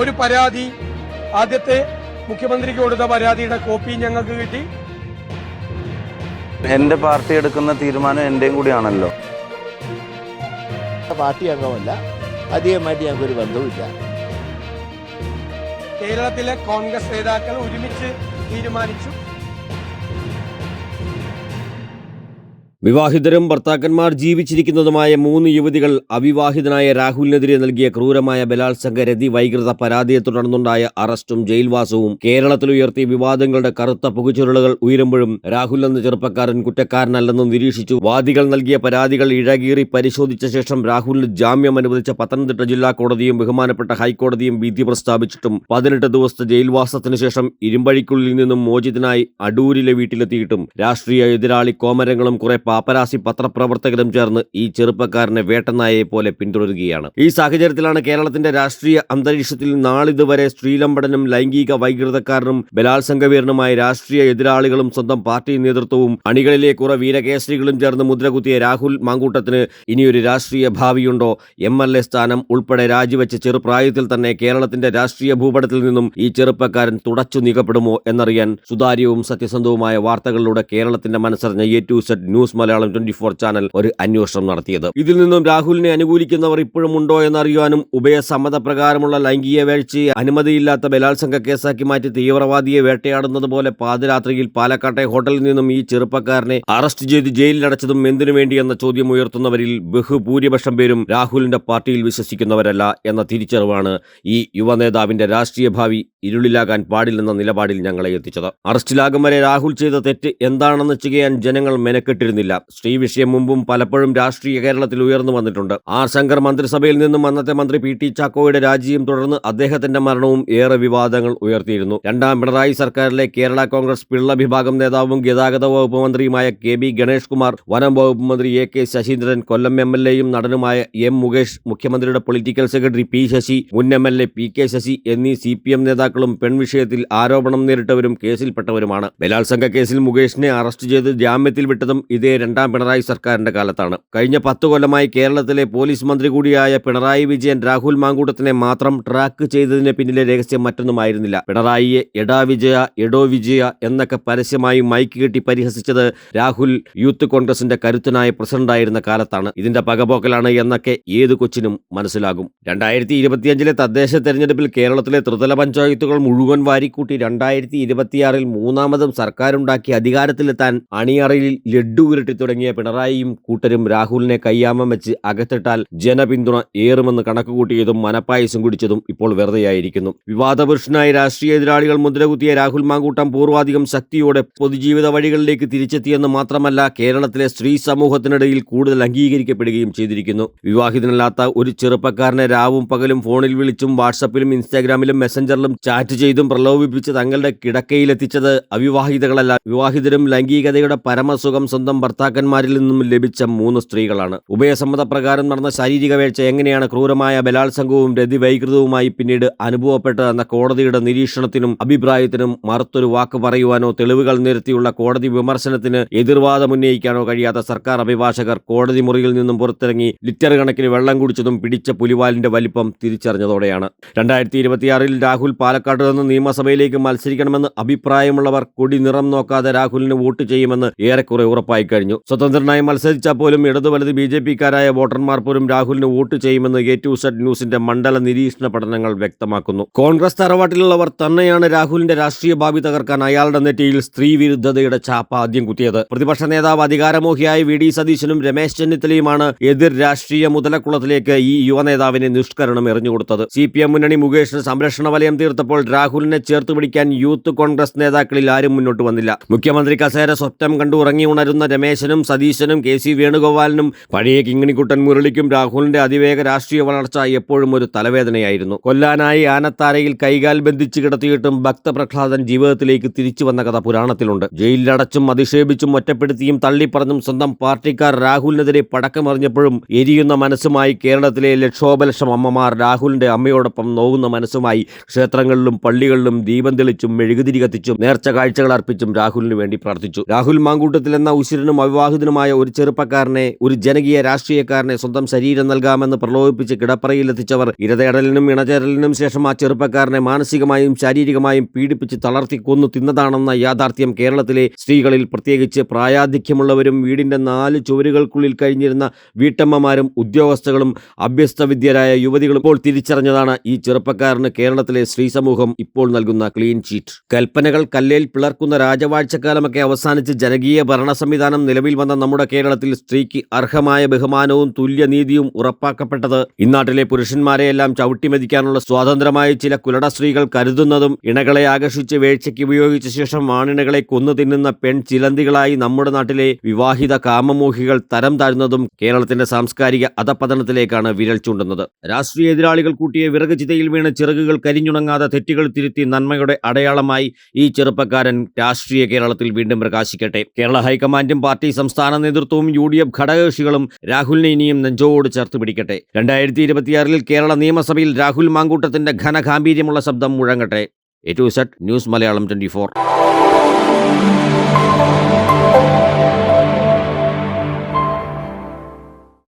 ഒരു പരാതി. ആദ്യത്തെ മുഖ്യമന്ത്രിക്ക് കൊടുത്ത പരാതിയുടെ കോപ്പി ഞങ്ങൾക്ക് കിട്ടി. എന്റെ പാർട്ടി എടുക്കുന്ന തീരുമാനം എന്റെയും കൂടിയാണല്ലോ. പാർട്ടി അംഗമല്ല അധികമായിട്ട് ഞങ്ങൾക്കൊരു ബന്ധവുമില്ല. കേരളത്തിലെ കോൺഗ്രസ് നേതാക്കൾ ഒരുമിച്ച് തീരുമാനിച്ചു. വിവാഹിതരും ഭർത്താക്കന്മാർ ജീവിച്ചിരിക്കുന്നതുമായ മൂന്ന് യുവതികൾ അവിവാഹിതനായ രാഹുലിനെതിരെ നൽകിയ ക്രൂരമായ ബലാത്സംഗ രതി വൈകൃത പരാതിയെ തുടർന്നുണ്ടായ അറസ്റ്റും ജയിൽവാസവും കേരളത്തിൽ ഉയർത്തിയ വിവാദങ്ങളുടെ കറുത്ത പുകച്ചുരുളുകൾ ഉയരുമ്പോഴും രാഹുൽ എന്ന ചെറുപ്പക്കാരൻ കുറ്റക്കാരനല്ലെന്ന് നിരീക്ഷിച്ചു. വാദികൾ നൽകിയ പരാതികൾ ഇഴകീറി പരിശോധിച്ച ശേഷം രാഹുലിന് ജാമ്യം അനുവദിച്ച പത്തനംതിട്ട ജില്ലാ കോടതിയും ബഹുമാനപ്പെട്ട ഹൈക്കോടതിയും വിധി പ്രസ്താവിച്ചിട്ടും പതിനെട്ട് ദിവസത്തെ ജയിൽവാസത്തിനു ശേഷം ഇരുമ്പഴിക്കുള്ളിൽ നിന്നും മോചിതനായി അടൂരിലെ വീട്ടിലെത്തിയിട്ടും രാഷ്ട്രീയ എതിരാളി കോമരങ്ങളും കുറെ പാപ്പരാസി പത്രപ്രവർത്തകരും ചേർന്ന് ഈ ചെറുപ്പക്കാരനെ വേട്ടനായെ പോലെ പിന്തുടരുകയാണ്. ഈ സാഹചര്യത്തിലാണ് കേരളത്തിന്റെ രാഷ്ട്രീയ അന്തരീക്ഷത്തിൽ നാളിതുവരെ സ്ത്രീലംബടനും ലൈംഗിക വൈകൃതക്കാരനും ബലാത്സംഗവീരനുമായ രാഷ്ട്രീയ എതിരാളികളും സ്വന്തം പാർട്ടി നേതൃത്വവും അണികളിലെ കുറെ വീരകേസരികളും ചേർന്ന് മുദ്രകുത്തിയ രാഹുൽ മാങ്കൂട്ടത്തിന് ഇനിയൊരു രാഷ്ട്രീയ ഭാവിയുണ്ടോ? എം എൽ എ സ്ഥാനം ഉൾപ്പെടെ രാജിവെച്ച ചെറുപ്രായത്തിൽ തന്നെ കേരളത്തിന്റെ രാഷ്ട്രീയ ഭൂപടത്തിൽ നിന്നും ഈ ചെറുപ്പക്കാരൻ തുടച്ചു നീക്കപ്പെടുമോ എന്നറിയാൻ സുതാര്യവും സത്യസന്ധവുമായ വാർത്തകളിലൂടെ കേരളത്തിന്റെ മനസ്സറിഞ്ഞ A to set news Malayalam twenty four channel ഒരു അന്വേഷണം നടത്തിയത്. ഇതിൽ നിന്നും രാഹുലിനെ അനുകൂലിക്കുന്നവർ ഇപ്പോഴും ഉണ്ടോ എന്നറിയുവാനും ഉഭയസമ്മതപ്രകാരമുള്ള ലൈംഗിക വേഴ്ചയെ അനുമതിയില്ലാത്ത ബലാത്സംഗ കേസാക്കി മാറ്റി തീവ്രവാദിയെ വേട്ടയാടുന്നത് പോലെ പാതിരാത്രിയിൽ പാലക്കാട്ടെ ഹോട്ടലിൽ നിന്നും ഈ ചെറുപ്പക്കാരനെ അറസ്റ്റ് ചെയ്ത് ജയിലിലടച്ചതും എന്തിനു വേണ്ടിയെന്ന ചോദ്യം ഉയർത്തുന്നവരിൽ ബഹുഭൂരിപക്ഷം പേരും രാഹുലിന്റെ പാർട്ടിയിൽ വിശ്വസിക്കുന്നവരല്ല എന്ന തിരിച്ചറിവാണ് ഈ യുവനേതാവിന്റെ രാഷ്ട്രീയ ഭാവി ഇരുളിലാകാൻ പാടില്ലെന്ന നിലപാടിൽ ഞങ്ങളെ എത്തിച്ചത്. അറസ്റ്റിലാകും വരെ രാഹുൽ ചെയ്ത തെറ്റ് എന്താണെന്ന് ചെയ്യാൻ ജനങ്ങൾ മെനക്കെട്ടിരുന്നില്ല. സ്ത്രീ വിഷയം മുമ്പും പലപ്പോഴും രാഷ്ട്രീയ കേരളത്തിൽ ഉയർന്നു വന്നിട്ടുണ്ട്. ആർ ശങ്കർ മന്ത്രിസഭയിൽ നിന്നും അന്നത്തെ മന്ത്രി പി ടി ചാക്കോയുടെ രാജിയും തുടർന്ന് അദ്ദേഹത്തിന്റെ മരണവും ഏറെ വിവാദങ്ങൾ ഉയർത്തിയിരുന്നു. രണ്ടാം പിണറായി സർക്കാരിലെ കേരള കോൺഗ്രസ് പിള്ള വിഭാഗം നേതാവും ഗതാഗത വകുപ്പ് മന്ത്രിയുമായ കെ ബി ഗണേഷ് കുമാർ വനം വകുപ്പ് മന്ത്രി A K Saseendran Kollam M L എയും നടനുമായ എം മുകേഷ് മുഖ്യമന്ത്രിയുടെ പൊളിറ്റിക്കൽ സെക്രട്ടറി പി ശശി മുൻ M L A P K Sasi എന്നീ സി പി എം നേതാക്കളും പെൺവിഷയത്തിൽ ആരോപണം നേരിട്ടവരും കേസിൽപ്പെട്ടവരുമാണ്. ബലാത്സംഗ കേസിൽ മുകേഷിനെ അറസ്റ്റ് ചെയ്ത് ജാമ്യത്തിൽ വിട്ടതും ഇതേ രണ്ടാം പിണറായി സർക്കാരിന്റെ കാലത്താണ്. കഴിഞ്ഞ പത്ത് കൊല്ലമായി കേരളത്തിലെ പോലീസ് മന്ത്രി കൂടിയായ പിണറായി വിജയൻ രാഹുൽ മാങ്കൂട്ടത്തിനെ മാത്രം ട്രാക്ക് ചെയ്തതിന് പിന്നിലെ രഹസ്യം മറ്റൊന്നുമായിരുന്നില്ല. പിണറായിയെ എടാ വിജയ എടോ വിജയ എന്നൊക്കെ പരസ്യമായി മൈക്ക് കെട്ടി പരിഹസിച്ചത് രാഹുൽ യൂത്ത് കോൺഗ്രസിന്റെ കരുത്തനായ പ്രസിഡന്റായിരുന്ന കാലത്താണ്. ഇതിന്റെ പകപോക്കലാണ് എന്നൊക്കെ ഏത് കൊച്ചിനും മനസ്സിലാകും. രണ്ടായിരത്തി ഇരുപത്തിയഞ്ചിലെ തദ്ദേശ തെരഞ്ഞെടുപ്പിൽ കേരളത്തിലെ ത്രിതല പഞ്ചായത്തുകൾ മുഴുവൻ വാരിക്കൂട്ടി രണ്ടായിരത്തി ഇരുപത്തിയാറിൽ മൂന്നാമതും സർക്കാരുണ്ടാക്കി അധികാരത്തിലെത്താൻ അണിയറയിൽ ലഡ്ഡു തുടങ്ങിയ പിണറായിയും കൂട്ടരും രാഹുലിനെ കയ്യാമം വെച്ച് അകത്തിട്ടാൽ ജനപിന്തുണ ഏറുമെന്ന് കണക്കുകൂട്ടിയതും മനപ്പായസം കുടിച്ചതും ഇപ്പോൾ വെറുതെയായിരിക്കുന്നു. വിവാദപുരുഷനായി രാഷ്ട്രീയ എതിരാളികൾ മുദ്രകുത്തിയ രാഹുൽ മാങ്കൂട്ടം പൂർവാധികം ശക്തിയോടെ പൊതുജീവിത വഴികളിലേക്ക് തിരിച്ചെത്തിയെന്ന് മാത്രമല്ല കേരളത്തിലെ സ്ത്രീ സമൂഹത്തിനിടയിൽ കൂടുതൽ അംഗീകരിക്കപ്പെടുകയും ചെയ്തിരിക്കുന്നു. വിവാഹിതനല്ലാത്ത ഒരു ചെറുപ്പക്കാരനെ രാവും പകലും ഫോണിൽ വിളിച്ചും വാട്സപ്പിലും ഇൻസ്റ്റാഗ്രാമിലും മെസ്സഞ്ചറിലും ചാറ്റ് ചെയ്തും പ്രലോഭിപ്പിച്ച് തങ്ങളുടെ കിടക്കയിലെത്തിച്ചത് അവിവാഹിതകളല്ല. വിവാഹിതരും ലൈംഗികതയുടെ പരമസുഖം സ്വന്തം ഭർത്താക്കന്മാരിൽ നിന്നും ലഭിച്ച മൂന്ന് സ്ത്രീകളാണ്. ഉഭയസമ്മതപ്രകാരം നടന്ന ശാരീരിക വീഴ്ച എങ്ങനെയാണ് ക്രൂരമായ ബലാത്സംഗവും രതിവൈകൃതവുമായി പിന്നീട് അനുഭവപ്പെട്ടതെന്ന കോടതിയുടെ നിരീക്ഷണത്തിനും അഭിപ്രായത്തിനും മറുത്തൊരു വാക്ക് പറയുവാനോ തെളിവുകൾ നിരത്തിയുള്ള കോടതി വിമർശനത്തിന് എതിർവാദം ഉന്നയിക്കാനോ കഴിയാത്ത സർക്കാർ അഭിഭാഷകർ കോടതി മുറിയിൽ നിന്നും പുറത്തിറങ്ങി ലിറ്റർ കണക്കിന് വെള്ളം കുടിച്ചതും പിടിച്ച പുലിവാലിന്റെ വലിപ്പം തിരിച്ചറിഞ്ഞതോടെയാണ്. രണ്ടായിരത്തി ഇരുപത്തിയാറിൽ രാഹുൽ പാലക്കാട് നിന്ന് നിയമസഭയിലേക്ക് മത്സരിക്കണമെന്ന് അഭിപ്രായമുള്ളവർ കൊടി നിറം നോക്കാതെ രാഹുലിന് വോട്ട് ചെയ്യുമെന്ന് ഏറെക്കുറെ ഉറപ്പായി കഴിഞ്ഞു. സ്വതന്ത്രനായി മത്സരിച്ചാൽ പോലും ഇടതു വലത് ബി ജെ പിക്കാരായ വോട്ടർമാർ പോലും രാഹുലിന് വോട്ട് ചെയ്യുമെന്ന് എ ടു സെഡ് ന്യൂസിന്റെ മണ്ഡല നിരീക്ഷണ പഠനങ്ങൾ വ്യക്തമാക്കുന്നു. കോൺഗ്രസ് തറവാട്ടിലുള്ളവർ തന്നെയാണ് രാഹുലിന്റെ രാഷ്ട്രീയ ഭാവി തകർക്കാൻ അയാളുടെ നെറ്റിയിൽ സ്ത്രീ വിരുദ്ധതയുടെ ചാപ്പ ആദ്യം കുത്തിയത്. പ്രതിപക്ഷ നേതാവ് അധികാരമോഹിയായ വി ഡി സതീശനും രമേശ് ചെന്നിത്തലയുമാണ് എതിർ രാഷ്ട്രീയ മുതലക്കുളത്തിലേക്ക് ഈ യുവനേതാവിനെ നിഷ്കരണം എറിഞ്ഞുകൊടുത്തത്. സി പി എം മുന്നണി മുകേഷിന് സംരക്ഷണ വലയം തീർത്തപ്പോൾ രാഹുലിനെ ചേർത്ത് പിടിക്കാൻ യൂത്ത് കോൺഗ്രസ് നേതാക്കളിൽ ആരും മുന്നോട്ട് വന്നില്ല. മുഖ്യമന്ത്രി കസേര സ്വപ്നം കണ്ടു ഉറങ്ങി ഉണരുന്ന രമേശനും സതീശനും കെ സി വേണുഗോപാലിനും പഴയ കിങ്ങിണിക്കുട്ടൻ മുരളിക്കും രാഹുലിന്റെ അതിവേഗ രാഷ്ട്രീയ വളർച്ച എപ്പോഴും ഒരു തലവേദനയായിരുന്നു. കൊല്ലാനായി ആനത്താരയിൽ കൈകാൽ ബന്ധിച്ച് കിടത്തിയിട്ടും ഭക്തപ്രഹ്ലാദൻ ജീവിതത്തിലേക്ക് തിരിച്ചു വന്ന കഥ പുരാണത്തിലുണ്ട്. ജയിലിലടച്ചും അധിക്ഷേപിച്ചും ഒറ്റപ്പെടുത്തിയും തള്ളിപ്പറഞ്ഞും സ്വന്തം പാർട്ടിക്കാർ രാഹുലിനെതിരെ പടക്കമറിഞ്ഞപ്പോഴും എരിയുന്ന മനസ്സുമായി കേരളത്തിലെ ലക്ഷോപലക്ഷം അമ്മമാർ രാഹുലിന്റെ അമ്മയോടൊപ്പം നോവുന്ന മനസ്സുമായി ക്ഷേത്രങ്ങളിലും പള്ളികളിലും ദീപം തെളിച്ചും മെഴുകുതിരി കത്തിച്ചും നേർച്ച കാഴ്ചകൾ അർപ്പിച്ചും രാഹുലിന് വേണ്ടി പ്രാർത്ഥിച്ചു. രാഹുൽ മാങ്കൂട്ടത്തിൽ എന്ന ഉശിരനും അവിവാഹിതനുമായ ഒരു ചെറുപ്പക്കാരനെ ഒരു ജനകീയ രാഷ്ട്രീയക്കാരനെ സ്വന്തം ശരീരം നൽകാമെന്ന് പ്രലോഭിപ്പിച്ച് കിടപ്പറയിലെത്തിച്ചവർ ഇരതേടലിനും ഇണചേരലിനും ശേഷം ആ ചെറുപ്പക്കാരനെ മാനസികമായും ശാരീരികമായും പീഡിപ്പിച്ച് തളർത്തി കൊന്നു തിന്നതാണെന്ന യാഥാർത്ഥ്യം കേരളത്തിലെ സ്ത്രീകളിൽ പ്രത്യേകിച്ച് പ്രായാധിക്യമുള്ളവരും വീടിന്റെ നാല് ചുവരുകൾക്കുള്ളിൽ കഴിഞ്ഞിരുന്ന വീട്ടമ്മമാരും ഉദ്യോഗസ്ഥകളും അഭ്യസ്തവിദ്യരായ യുവതികളും ഇപ്പോൾ തിരിച്ചറിഞ്ഞതാണ് ഈ ചെറുപ്പക്കാരന് കേരളത്തിലെ സ്ത്രീ സമൂഹം ഇപ്പോൾ നൽകുന്ന ക്ലീൻ ചീറ്റ്. കൽപ്പനകൾ കല്ലേൽ പിളർക്കുന്ന രാജവാഴ്ചക്കാലമൊക്കെ അവസാനിച്ച് ജനകീയ ഭരണ സംവിധാനം നിലവിൽ വന്ന നമ്മുടെ കേരളത്തിൽ സ്ത്രീക്ക് അർഹമായ ബഹുമാനവും തുല്യനീതിയും ഉറപ്പാക്കപ്പെട്ടത് ഇന്നാട്ടിലെ പുരുഷന്മാരെയെല്ലാം ചവിട്ടിമതിക്കാനുള്ള സ്വാതന്ത്ര്യമായി ചില കുലട സ്ത്രീകൾ കരുതുന്നതും ഇണകളെ ആകർഷിച്ച് വേഴ്ചയ്ക്ക് ഉപയോഗിച്ച ശേഷം ആണിണകളെ കൊന്നു തിന്നുന്ന പെൺ ചിലന്തികളായി നമ്മുടെ നാട്ടിലെ വിവാഹിത കാമമോഹികൾ തരം താഴ്ന്നതും കേരളത്തിന്റെ സാംസ്കാരിക അധപതനത്തിലേക്കാണ് വിരൽ ചൂണ്ടുന്നത്. രാഷ്ട്രീയ എതിരാളികൾ കൂട്ടിയ വിറക് ചിതയിൽ വീണ് ചിറകുകൾ കരിഞ്ഞുണങ്ങാതെ തെറ്റുകൾ തിരുത്തി നന്മയുടെ അടയാളമായി ഈ ചെറുപ്പക്കാരൻ രാഷ്ട്രീയ കേരളത്തിൽ വീണ്ടും പ്രകാശിക്കട്ടെ. കേരള ഹൈക്കമാൻഡും പാർട്ടി സംസ്ഥാന നേതൃത്വവും യു ഡി എഫ് ഘടകകക്ഷികളും രാഹുലിനെ ഇനിയും നെഞ്ചോട് ചേർത്ത് പിടിക്കട്ടെ. രണ്ടായിരത്തി ഇരുപത്തിയാറിൽ കേരള നിയമസഭയിൽ രാഹുൽ മാങ്കൂട്ടത്തിന്റെ ഘനഗാംഭീര്യമുള്ള ശബ്ദം മുഴങ്ങട്ടെ. A to set news Malayalam twenty